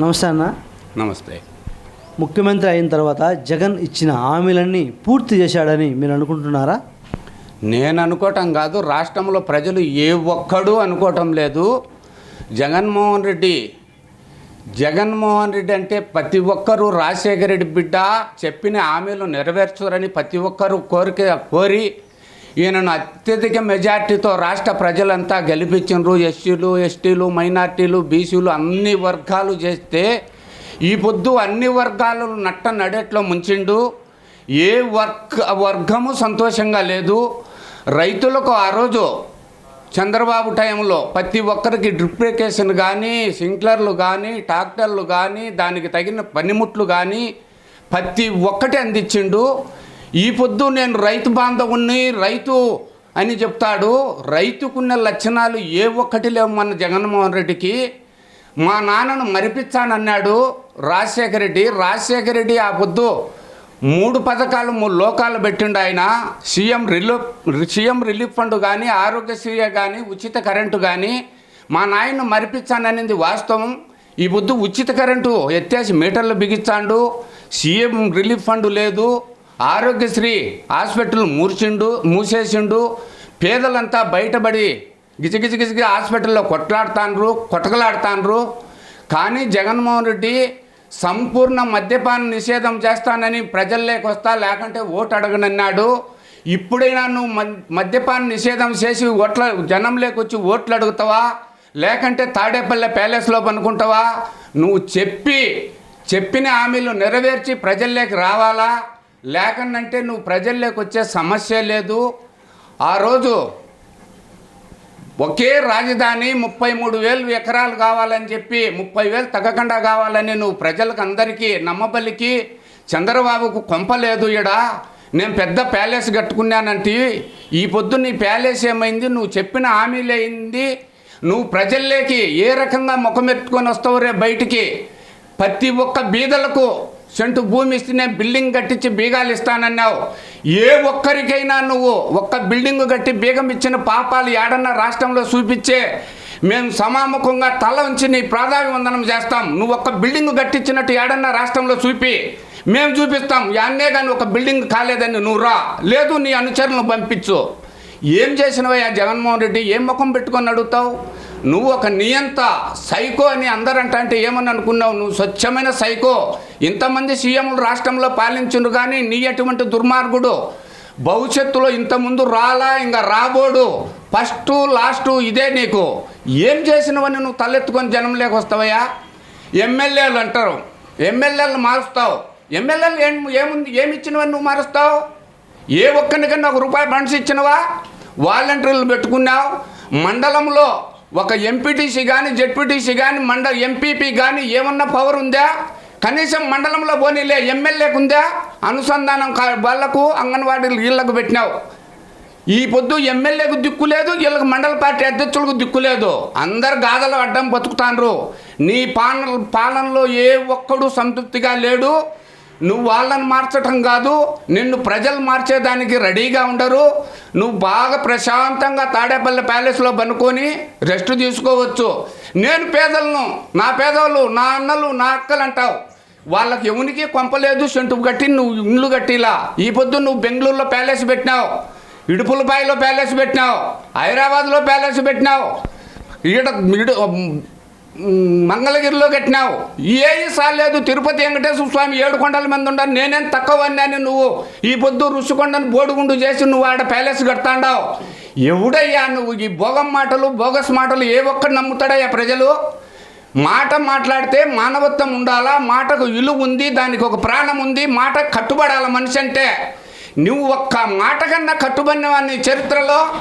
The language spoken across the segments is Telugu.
నమస్తే అన్న. నమస్తే. ముఖ్యమంత్రి అయిన తర్వాత జగన్ ఇచ్చిన హామీలన్నీ పూర్తి చేశాడని మీరు అనుకుంటున్నారా? నేను అనుకోవటం కాదు రాష్ట్రంలో ప్రజలు ఏ ఒక్కడు అనుకోవటం లేదు. జగన్మోహన్ రెడ్డి జగన్మోహన్ రెడ్డి అంటే ప్రతి ఒక్కరూ రాజశేఖర రెడ్డి బిడ్డ చెప్పిన హామీలు నెరవేర్చురని ప్రతి ఒక్కరూ కోరిక కోరి ఈయనను అత్యధిక మెజార్టీతో రాష్ట్ర ప్రజలంతా గెలిపించినారు. ఎస్సీలు ఎస్టీలు మైనార్టీలు బీసీలు అన్ని వర్గాలు చేస్తే ఈ పొద్దు అన్ని వర్గాలు నట్ట నడేట్లో ముంచిండు. ఏ వర్గ వర్గము సంతోషంగా లేదు. రైతులకు ఆ రోజు చంద్రబాబు టైంలో ప్రతి ఒక్కరికి డ్రిప్లికేషన్ కానీ సింక్లర్లు కానీ ట్రాక్టర్లు కానీ దానికి తగిన పనిముట్లు కానీ ప్రతి ఒక్కటి అందించిండు. ఈ పొద్దు నేను రైతు బాంధవుణ్ణి రైతు అని చెప్తాడు. రైతుకున్న లక్షణాలు ఏ ఒక్కటి లేవు మన జగన్మోహన్ రెడ్డికి. మా నాన్నను మరిపించానన్నాడు రాజశేఖర రెడ్డి. రాజశేఖర రెడ్డి ఆ పొద్దు మూడు పథకాలు మూడు లోకాలు పెట్టిండు ఆయన. CM relief CM relief fund కానీ ఆరోగ్యశ్రీ కానీ ఉచిత కరెంటు కానీ మా నాయన్ను మరిపించాననేది వాస్తవం. ఈ పొద్దు ఉచిత కరెంటు ఎత్తేసి మీటర్లు బిగించాడు. సీఎం రిలీఫ్ ఫండ్ లేదు. ఆరోగ్యశ్రీ హాస్పిటల్ మూర్చిండు మూసేసిండు. పేదలంతా బయటపడి గిజగిజ హాస్పిటల్లో కొట్లాడుతాండ్రు కొట్టకలాడుతాండ్రు కానీ జగన్మోహన్ రెడ్డి సంపూర్ణ మద్యపాన నిషేధం చేస్తానని ప్రజల్లోకి వస్తా లేకుంటే ఓటు అడగనన్నాడు. ఇప్పుడైనా నువ్వు మద్యపాన నిషేధం చేసి ఓట్ల జనంలోకి వచ్చి ఓట్లు అడుగుతావా? లేకంటే తాడేపల్లె ప్యాలెస్లో పనుకుంటావా? నువ్వు చెప్పి చెప్పిన హామీలు నెరవేర్చి ప్రజల్లోకి రావాలా? లేకనంటే నువ్వు ప్రజల్లోకి వచ్చే సమస్య లేదు. ఆ రోజు ఒకే రాజధాని ముప్పై మూడు వేలు ఎకరాలు కావాలని చెప్పి ముప్పై వేలు తగ్గకుండా కావాలని నువ్వు ప్రజలకు అందరికీ నమ్మబలికి చంద్రబాబుకు కొంపలేదు ఇడ నేను పెద్ద ప్యాలెస్ కట్టుకున్నానంటే ఈ పొద్దు నీ ప్యాలెస్ ఏమైంది? నువ్వు చెప్పిన హామీలు అయింది నువ్వు ప్రజల్లోకి ఏ రకంగా ముఖమెత్తుకొని వస్తావు రే బయటికి? ప్రతి ఒక్క బీదలకు సెంటు భూమి ఇస్తేనే బిల్డింగ్ కట్టించి బీగాలు ఇస్తానన్నావు. ఏ ఒక్కరికైనా నువ్వు ఒక్క బిల్డింగ్ కట్టి బీగం ఇచ్చిన పాపాలు ఏడన్నా రాష్ట్రంలో చూపించే మేము సమాముఖంగా తల ఉంచి నీ ప్రాధాన్య వందనం చేస్తాం. నువ్వు ఒక్క బిల్డింగ్ కట్టించినట్టు ఏడన్నా రాష్ట్రంలో చూపి. మేము చూపిస్తాం. యాన్నే కానీ ఒక బిల్డింగ్ కాలేదని నువ్వు రా. లేదు నీ అనుచరులను పంపించు. ఏం చేసినవయ్యా జగన్మోహన్ రెడ్డి? ఏం ముఖం పెట్టుకొని అడుగుతావు నువ్వు ఒక నియంత సైకో అని అందరంట అంటే ఏమని అనుకున్నావు? నువ్వు స్వచ్ఛమైన సైకో. ఇంతమంది సీఎంలు రాష్ట్రంలో పాలించుండ్రు కానీ నీ అటువంటి దుర్మార్గుడు భవిష్యత్తులో ఇంతకుముందు రాలా ఇంకా రాబోడు. ఫస్ట్ లాస్ట్ ఇదే నీకు. ఏం చేసినవని నువ్వు తలెత్తుకొని జనంలోకి వస్తావయ్యా? ఎమ్మెల్యేలు అంటారు. ఎమ్మెల్యేలు మారుస్తావు. ఎమ్మెల్యేలు ఏం ఏముంది? ఏమి ఇచ్చినవని నువ్వు మారుస్తావు? ఏ ఒక్కరికన్నా ఒక రూపాయి ఫండ్స్ ఇచ్చినవా? వాలంటీర్లు పెట్టుకున్నావు? మండలంలో ఒక ఎంపీటీసీ కానీ జెడ్పీటీసీ కానీ మండల ఎంపీపీ కానీ ఏమన్నా పవర్ ఉందా? కనీసం మండలంలో పోనీలే ఎమ్మెల్యేకు ఉందా అనుసంధానం వాళ్ళకు అంగన్వాడీలు వీళ్ళకు పెట్టినావు. ఈ పొద్దు ఎమ్మెల్యేకు దిక్కు లేదు వీళ్ళకి మండల పార్టీ అధ్యక్షులకు దిక్కు లేదు. అందరు గాథలు అడ్డం బతుకుతాండ్రు. నీ పాలన పాలనలో ఏ ఒక్కడు సంతృప్తిగా లేడు. నువ్వు వాళ్ళని మార్చటం కాదు నిన్ను ప్రజలు మార్చేదానికి రెడీగా ఉండరు. నువ్వు బాగా ప్రశాంతంగా తాడేపల్లి ప్యాలెస్లో పనుకొని రెస్ట్ తీసుకోవచ్చు. నేను పేదలను నా పేదవాళ్ళు నా అన్నలు నా అక్కలు అంటావు. వాళ్ళకి ఎవనికి కొంపలేదు సెంటు కట్టి నువ్వు ఇండ్లు కట్టిలా. ఈ పొద్దు నువ్వు బెంగళూరులో ప్యాలెస్ పెట్టినావు ఇడుపులపాయలో ప్యాలెస్ పెట్టినావు హైదరాబాద్లో ప్యాలెస్ పెట్టినావు. ఈడ మంగళగిరిలో కట్టినావు. ఏ సాలేదు తిరుపతి వెంకటేశ్వర స్వామి ఏడు కొండల మంది ఉండాలి. నేనేం తక్కువ అన్నాను నువ్వు? ఈ పొద్దు రుషికొండను బోడుగుండు చేసి నువ్వు ఆడ ప్యాలెస్ కడతాండావు. ఎవడయ్యా నువ్వు? ఈ భోగం మాటలు బోగస్ మాటలు ఏ ఒక్కడు నమ్ముతాడయ్యా ప్రజలు? మాట మాట్లాడితే మానవత్వం ఉండాలా? మాటకు విలువ ఉంది దానికి ఒక ప్రాణం ఉంది మాట కట్టుబడాల మనిషి అంటే? నువ్వు ఒక్క మాట కన్నా కట్టుబడినవాన్ని చరిత్రలో?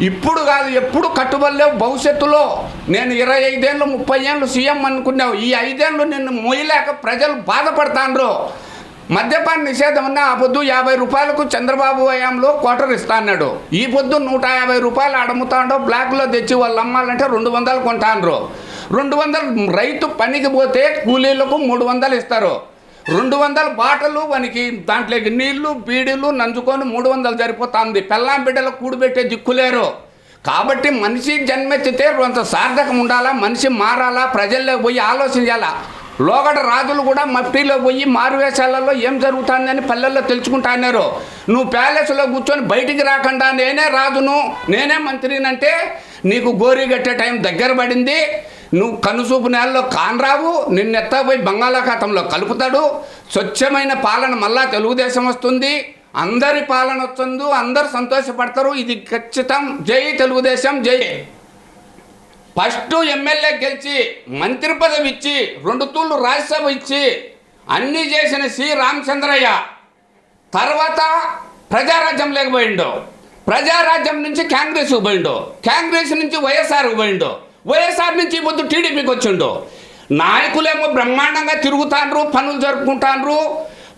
ఇప్పుడు కాదు ఎప్పుడు కట్టుబడలేవు భవిష్యత్తులో. నేను ఇరవై ఐదేళ్ళు ముప్పై ఏళ్ళు సీఎం అనుకున్నావు. ఈ ఐదేళ్ళు నిన్ను మోయలేక ప్రజలు బాధపడతాండ్రు. మద్యపాన నిషేధం ఉన్న ఆ పొద్దు యాభై రూపాయలకు చంద్రబాబు హయాంలో క్వార్టర్ ఇస్తాన్నాడు. ఈ పొద్దు నూట యాభై రూపాయలు అడుగుతాడో బ్లాక్లో తెచ్చి వాళ్ళు అమ్మాలంటే రెండు వందలు కొంటాండ్రు. రెండు వందలు రైతు పనికి పోతే కూలీలకు మూడు వందలు ఇస్తారు. రెండు వందల బాటలు వానికి దాంట్లోకి నీళ్ళు బీడీలు నంచుకొని మూడు వందలు సరిపోతుంది పెళ్ళాం బిడ్డలు కూడిపెట్టే దిక్కులేరు. కాబట్టి మనిషి జన్మెత్తితే కొంత సార్థకం ఉండాలా మనిషి మారాలా ప్రజల్లో పోయి ఆలోచించాలా లోగడ రాజులు కూడా మఫ్టీలో పోయి మారువేషాలలో ఏం జరుగుతుందని పల్లెల్లో తెలుసుకుంటా అన్నారు నువ్వు ప్యాలెస్లో కూర్చొని బయటికి రాకుండా నేనే రాజును నేనే మంత్రినంటే నీకు గోరీ కట్టే టైం దగ్గర పడింది. నువ్వు కనుసూపు నేలలో కానరావు నిన్ను బంగాళాఖాతంలో కలుపుతాడు. స్వచ్ఛమైన పాలన మళ్ళా తెలుగుదేశం వస్తుంది. అందరి పాలన వస్తుంది అందరు సంతోషపడతారు. ఇది ఖచ్చితం. జై తెలుగుదేశం జై. ఫస్ట్ ఎమ్మెల్యే గెలిచి మంత్రి పదవి ఇచ్చి రెండు తూళ్ళు రాజ్యసభ ఇచ్చి అన్నీ చేసిన సి. రామచంద్రయ్య. తర్వాత ప్రజారాజ్యం లేకపోయిండు. ప్రజారాజ్యం నుంచి కాంగ్రెస్ పోయిండు. కాంగ్రెస్ నుంచి వైఎస్ఆర్ పోయిండు. వైఎస్ఆర్ నుంచి పొద్దు టీడీపీకి వచ్చిండు. నాయకులేమో బ్రహ్మాండంగా తిరుగుతాండ్రు పనులు జరుపుకుంటాండ్రు.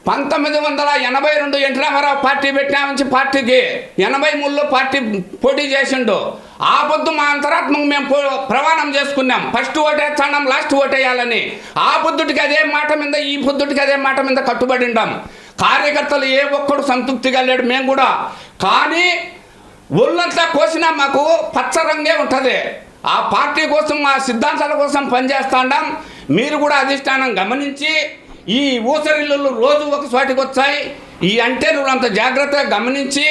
పంతొమ్మిది వందల ఎనభై రెండు ఎన్టీ రామారావు పార్టీ పెట్టామని పార్టీకి ఎనభై మూడులో పార్టీ పోటీ చేసిండు. ఆ పొద్దు మా అంతరాత్మకు మేము ప్రమాణం చేసుకున్నాం. ఫస్ట్ ఓటేస్తాం లాస్ట్ ఓటేయాలని. ఆ పొద్దుటికి అదే మాట మీద ఈ పొద్దుటికి అదే మాట మీద కట్టుబడి ఉండాం. కార్యకర్తలు ఏ ఒక్కడు సంతృప్తిగా లేడు మేము కూడా. కానీ ఒళ్ళంతా కోసినా మాకు పచ్చ రంగే ఉంటుంది. ఆ పార్టీ కోసం ఆ సిద్ధాంతాల కోసం పనిచేస్తాండం మీరు కూడా అధిష్టానం గమనించి ఈ ఊసరిల్లు రోజు ఒక చోటికి వచ్చాయి. ఈ అంటే నువ్వు అంత జాగ్రత్తగా గమనించి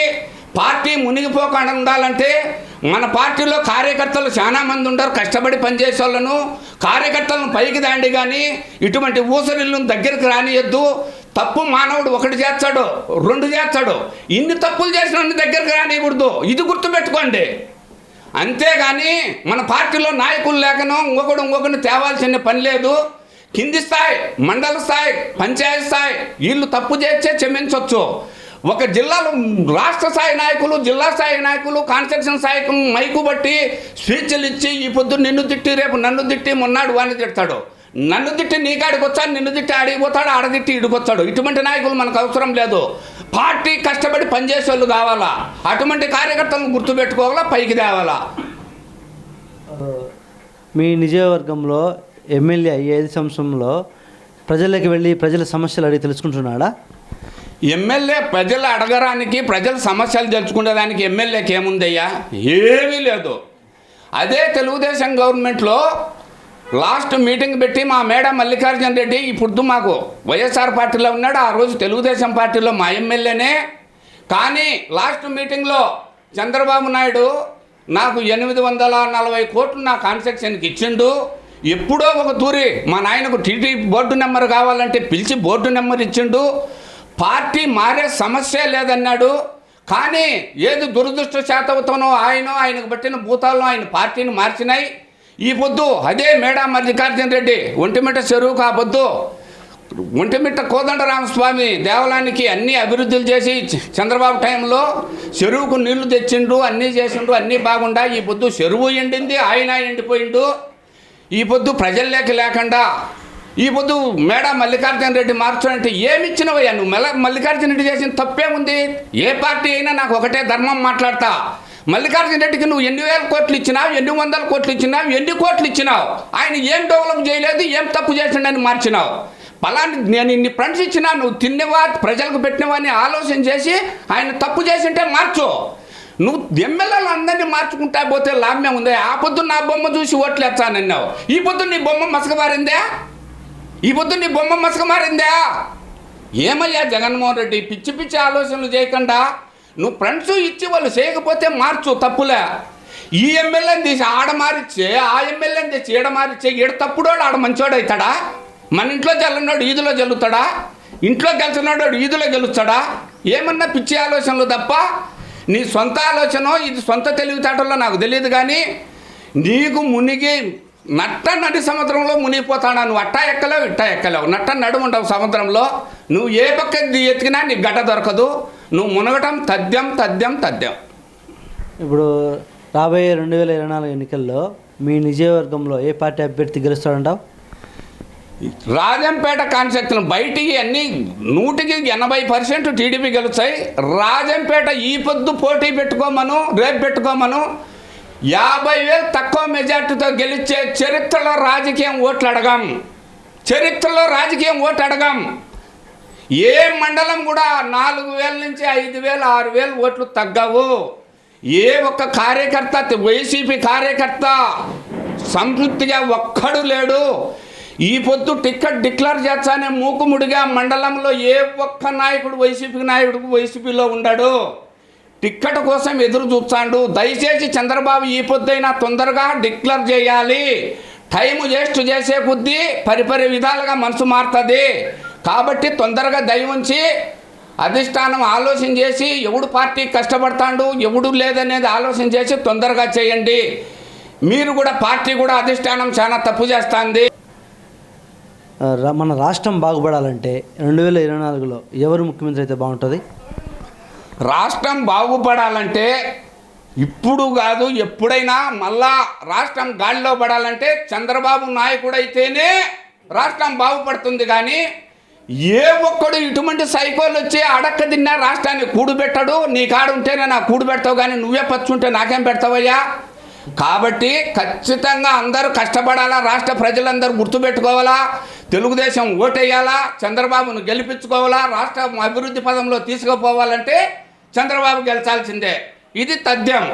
పార్టీ మునిగిపోకుండా ఉండాలంటే మన పార్టీలో కార్యకర్తలు చాలా మంది ఉంటారు కష్టపడి పనిచేసే వాళ్ళను కార్యకర్తలను పైకి దాండి కానీ ఇటువంటి ఊసరిల్లును దగ్గరికి రానియొద్దు. తప్పు మానవుడు ఒకటి చేస్తాడు రెండు చేస్తాడు. ఇన్ని తప్పులు చేసిన దగ్గరికి రానియకూడదు. ఇది గుర్తుపెట్టుకోండి. అంతేగాని మన పార్టీలో నాయకులు లేకనో ఇంకొకడు ఇంకొకరిని తేవాల్సిన పని లేదు. కింది స్థాయి మండల స్థాయి పంచాయతీ స్థాయి వీళ్ళు తప్పు చేస్తే క్షమించవచ్చు ఒక జిల్లాలో రాష్ట్ర స్థాయి నాయకులు జిల్లా స్థాయి నాయకులు కాన్స్ట్రక్షన్ స్థాయికి మైకు బట్టి స్పీచ్లు ఇచ్చి ఈ పొద్దు నిన్ను తిట్టి రేపు నన్ను తిట్టి మొన్నాడు వాడిని తిడతాడు. నన్ను తిట్టి నీ కాడికి వచ్చాడు నిన్ను తిట్టి ఆడిపోతాడు ఆడదిట్టి ఇడికొచ్చాడు ఇటువంటి నాయకులు మనకు అవసరం లేదు. పార్టీ కష్టపడి పనిచేసే వాళ్ళు కావాలా? అటువంటి కార్యకర్తలను గుర్తుపెట్టుకోవాలా? పైకి తేవాలా? మీ నియోజకవర్గంలో ఎమ్మెల్యే ఐదు సంవత్సరంలో ప్రజలకు వెళ్ళి ప్రజల సమస్యలు అడిగి తెలుసుకుంటున్నాడా? ఎమ్మెల్యే ప్రజలు అడగడానికి ప్రజల సమస్యలు తెలుసుకునేదానికి ఎమ్మెల్యేకి ఏముందయ్యా? ఏమీ లేదు. అదే తెలుగుదేశం గవర్నమెంట్లో లాస్ట్ మీటింగ్ పెట్టి మా మేడం మల్లికార్జున రెడ్డి ఇప్పుడు మాకు వైఎస్ఆర్ పార్టీలో ఉన్నాడు ఆ రోజు తెలుగుదేశం పార్టీలో మా ఎమ్మెల్యేనే. కానీ లాస్ట్ మీటింగ్లో చంద్రబాబు నాయుడు నాకు ఎనిమిది వందల నలభై కోట్లు నా కాన్సెక్షన్కి ఇచ్చిండు. ఎప్పుడో ఒక తూరి మా నాయనకు టీటీ బోర్డు నెంబర్ కావాలంటే పిలిచి బోర్డు నెంబర్ ఇచ్చిండు. పార్టీ మారే సమస్య లేదన్నాడు. కానీ ఏది దురదృష్ట శాతంతోనో ఆయనో ఆయనకు పట్టిన భూతాలను ఆయన పార్టీని మార్చినాయి. ఈ పొద్దు అదే మేడా మల్లికార్జున రెడ్డి ఒంటిమిట్ట చెరువు కా పొద్దు ఒంటిమిట్ట కోదండరామస్వామి దేవాలయానికి అన్ని అభివృద్ధులు చేసి చంద్రబాబు టైంలో చెరువుకు నీళ్ళు తెచ్చిండు అన్నీ చేసిండు అన్నీ బాగుండా. ఈ పొద్దు చెరువు ఎండింది ఆయన ఎండిపోయిండు. ఈ పొద్దు ప్రజల్లోకి లేకుండా ఈ పొద్దు మేడ మల్లికార్జున రెడ్డి మార్చాలంటే ఏమి ఇచ్చినవయ్యా నువ్వు? మెల్ల మల్లికార్జున రెడ్డి చేసిన తప్పేముంది? ఏ పార్టీ అయినా నాకు ఒకటే ధర్మం మాట్లాడతా. మల్లికార్జున రెడ్డికి నువ్వు ఎన్ని వేల కోట్లు ఇచ్చినావు ఎన్ని వందల కోట్లు ఇచ్చినావు ఎన్ని కోట్లు ఇచ్చినావు? ఆయన ఏం డెవలప్ చేయలేదు ఏం తప్పు చేసిండని మార్చినావు. పలాంటి నేను ఇన్ని ఫ్రెండ్స్ ఇచ్చినా నువ్వు తిన్నవా ప్రజలకు పెట్టినవా అని ఆలోచన చేసి ఆయన తప్పు చేసింటే మార్చు. నువ్వు ఎమ్మెల్యేలు అందరినీ మార్చుకుంటా పోతే లాభ్యం ఉంది? ఆ పొద్దున్న నా బొమ్మ చూసి ఓట్లు ఎత్తానన్నావు ఈ పొద్దున్న నీ బొమ్మ మసక మారిందా? ఈ పొద్దున్న నీ బొమ్మ మసక మారిందా? ఏమయ్యా జగన్మోహన్ రెడ్డి? పిచ్చి పిచ్చి ఆలోచనలు చేయకుండా నువ్వు ఫ్రెండ్స్ ఇచ్చి వాళ్ళు చేయకపోతే మార్చు తప్పులే. ఈ ఎమ్మెల్యేని తీసి ఆడ మారిచ్చే ఆ ఎమ్మెల్యేని తెచ్చి ఈడ మారిచ్చే ఈడ తప్పుడోడు ఆడ మంచోడు అవుతాడా? మన ఇంట్లో జల్లున్నాడు ఈదులో చల్లుతాడా ఇంట్లో గెలిచినాడు ఈదులో గెలుస్తాడా? ఏమన్నా పిచ్చి ఆలోచనలు తప్ప? నీ సొంత ఆలోచన ఇది సొంత తెలివితేటల్లో నాకు తెలియదు కానీ నీకు మునిగి నట్ట నడి సముద్రంలో మునిగిపోతాడా? నువ్వు అట్టా ఎక్కలేవు ఇట్టా ఎక్కలేవు. నట్ట నడుముండవు సముద్రంలో. నువ్వు ఏ పక్క ఎత్తికినా నీకు గడ్డ దొరకదు. నువ్వు మునగటం తథ్యం తథ్యం తథ్యం ఇప్పుడు రాబోయే రెండు వేల ఇరవై నాలుగు ఎన్నికల్లో మీ నియోజకవర్గంలో ఏ పార్టీ అభ్యర్థి గెలుస్తాడంటావు? రాజంపేట కాన్సెప్ట్ను బయటికి అన్ని నూటికి ఎనభై పర్సెంట్ టీడీపీ గెలుస్తాయి. రాజంపేట ఈ పొద్దు పోటీ పెట్టుకోమను రేపు పెట్టుకోమను. యాభై వేలు తక్కువ మెజార్టీతో గెలిచే చరిత్రలో రాజకీయం ఓట్లు అడగం. చరిత్రలో రాజకీయం ఓటు అడగం. ఏ మండలం కూడా నాలుగు వేల నుంచి ఐదు వేలు ఆరు వేలు ఓట్లు తగ్గవు. ఏ ఒక్క కార్యకర్త వైసీపీ కార్యకర్త సంతృప్తిగా ఒక్కడు లేడు. ఈ పొద్దు టిక్కెట్ డిక్లేర్ చేస్తానే మూకుముడిగా మండలంలో ఏ ఒక్క నాయకుడు వైసీపీ నాయకుడు వైసీపీలో ఉండాడు. టిక్కెట్ కోసం ఎదురు చూస్తాడు. దయచేసి చంద్రబాబు ఈ పొద్దైనా తొందరగా డిక్లేర్ చేయాలి. టైం వేస్ట్ చేసే కొద్దీ పరిపరి విధాలుగా మనసు మారుతుంది. కాబట్టి తొందరగా దయ ఉంచి అధిష్టానం ఆలోచన చేసి ఎవడు పార్టీ కష్టపడతాడు ఎవడు లేదనేది ఆలోచన చేసి తొందరగా చేయండి. మీరు కూడా పార్టీ కూడా అధిష్టానం చాలా తప్పు చేస్తుంది. మన రాష్ట్రం బాగుపడాలంటే రెండు వేల ఇరవై నాలుగులో ఎవరు ముఖ్యమంత్రి అయితే బాగుంటుంది? రాష్ట్రం బాగుపడాలంటే ఇప్పుడు కాదు ఎప్పుడైనా మళ్ళా రాష్ట్రం గాలిలో పడాలంటే చంద్రబాబు నాయకుడైతేనే రాష్ట్రం బాగుపడుతుంది కానీ ఏ ఒక్కడు ఇటువంటి సైకోలు వచ్చి అడక్క తిన్నా రాష్ట్రాన్ని కూడుబెట్టడు? నీ కాడుంటేనే నా కూడుబెడతావు కానీ నువ్వే పచ్చుంటే నాకేం పెడతావయ్యా? కాబట్టి ఖచ్చితంగా అందరూ కష్టపడాలా రాష్ట్ర ప్రజలందరూ గుర్తుపెట్టుకోవాలా తెలుగుదేశం ఓటేయాలా చంద్రబాబును గెలిపించుకోవాలా రాష్ట్రం అభివృద్ధి పదంలో తీసుకుపోవాలంటే చంద్రబాబు గెలిచాల్సిందే. ఇది తథ్యం.